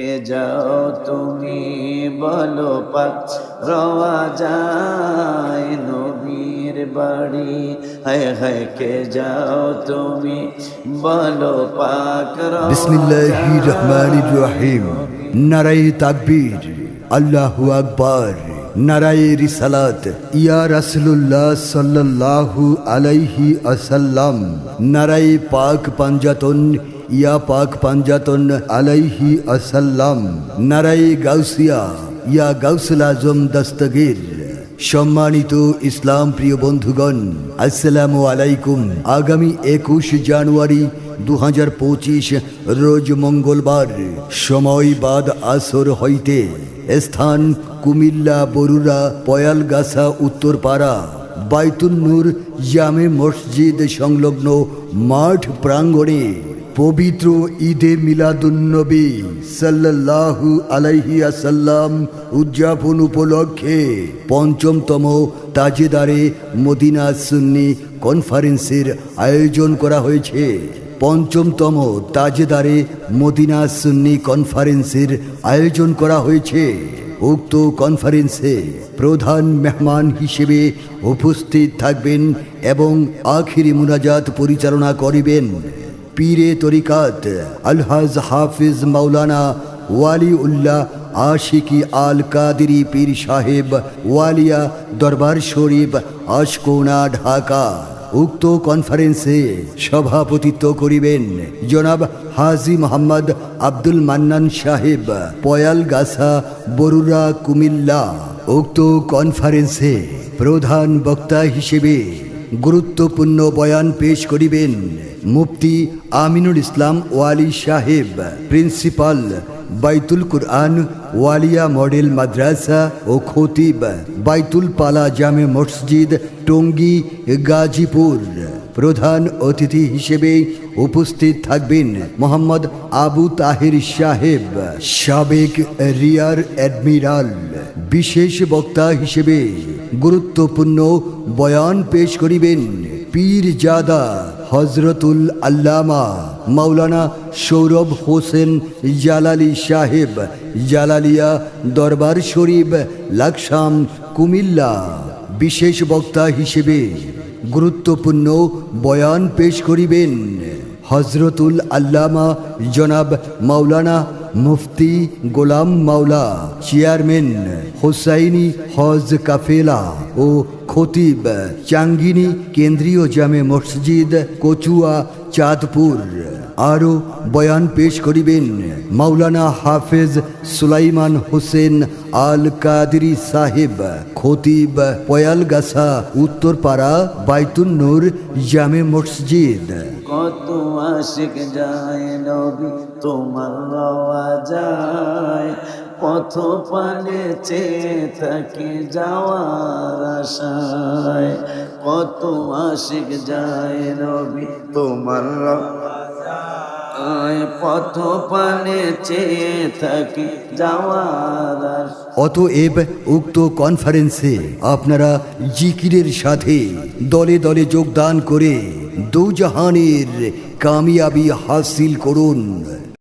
কে যাও তুমি বলো পাক রওয়া যায় নবীর বাড়ি। হায় হায় কে যাও তুমি বলো পাক রওয়া বিসমিল্লাহি রহমানির রহিম। নারাই তাকবীর আল্লাহু আকবার। নারাই রিসালাত ইয়া রাসূলুল্লাহ সাল্লাল্লাহু আলাইহি আসাল্লাম নারাই পাক পাঞ্জাতন ইয়া পাক পাঞ্জাতন আলাইহি আসাল্লাম। নারাই গাউসিয়া, ইয়া গাউসুল আজম দস্তগীর। সম্মানিত ইসলাম প্রিয় বন্ধুগণ, আসসালামু আলাইকুম। আগামী একুশ জানুয়ারি দু হাজার পঁচিশ, রোজ মঙ্গলবার, সময় বাদ আসর হইতে, স্থান কুমিল্লা, বরুড়া, পয়ালগাছা, উত্তরপাড়া, বাইতুল নূর জামে মসজিদ সংলগ্ন মাঠ প্রাঙ্গণে পবিত্র ঈদে মিলাদুন্নবী সাল্লাল্লাহু আলাইহি আসাল্লাম উদযাপন উপলক্ষে পঞ্চমতম তাজেদারে মদিনা সুন্নি কনফারেন্সের আয়োজন করা হয়েছে। পঞ্চমতম তাজেদারে মদিনা সুন্নি কনফারেন্সের আয়োজন করা হয়েছে। উক্ত কনফারেন্সে প্রধান মেহমান হিসেবে উপস্থিত থাকবেন এবং আখিরি মুনাজাত পরিচালনা করিবেন। পীরে তরিকাত, আলহাজ হাফিজ মাওলানা ওয়ালি উল্লাহ আশিকি আল কাদিরি পীর সাহেব ওয়ালিয়া দরবার শরীফ, আশকোনা, ঢাকা। উক্ত কনফারেন্সে সভাপতিত্ব করিবেন জনাব হাজি মোহাম্মদ আব্দুল মান্নান সাহেব পয়াল গাছা বরুড়া, কুমিল্লা। উক্ত কনফারেন্সে প্রধান বক্তা হিসেবে গুরুত্বপূর্ণ বয়ান পেশ করিবেন মুফতি আমিনুল ইসলাম ওয়ালি সাহেব, প্রিন্সিপাল বাইতুল কুরআন, ওয়ালিয়া মডেল মাদ্রাসা ও খতিব বাইতুল পালা জামে মসজিদ, টঙ্গী, গাজীপুর। প্রধান অতিথি হিসেবে উপস্থিত থাকবেন মোহাম্মদ আবু তাহির সাহেব, সাবেক রিয়ার অ্যাডমিরাল, বিশেষ বক্তা হিসেবে গুরুত্বপূর্ণ বয়ান পেশ করিবেন পীর জাদা হজরতুল আল্লামা মাওলানা সৌরভ হোসেন জালালি সাহেব, জালালিয়া দরবার শরীফ, লাকসাম, কুমিল্লা, বিশেষ বক্তা হিসেবে গুরুত্বপূর্ণ বয়ান পেশ করিবেন হজরতুল আল্লামা জনাব মাওলানা মুফতি গোলাম মাওলা, চেয়ারম্যান হোসাইনি হজ কাফেলা ও খতিব চাঙ্গিনী কেন্দ্রীয় জামে মসজিদ কচুয়া চাঁদপুর। আরও বয়ান পেশ করিবেন মাওলানা হাফেজ সুলাইমান হোসেন আল কাদরি সাহেব, খতিব পয়ালগাছা, উত্তরপাড়া বাইতুন নূর জামে মসজিদ। কত আশিক যায় নবী, তোমার রওয়া যায়। পথ পানে চেয়ে থাকি যাওয়ার আশায়। কত আশিক যায় নবী তোমার পথ পানে চেয়ে থাকি যাওয়ার অতএব উক্ত কনফারেন্সে আপনারা জিকিরের সাথে দলে দলে যোগদান করে দৌজাহানের কামিয়াবি হাসিল করুন।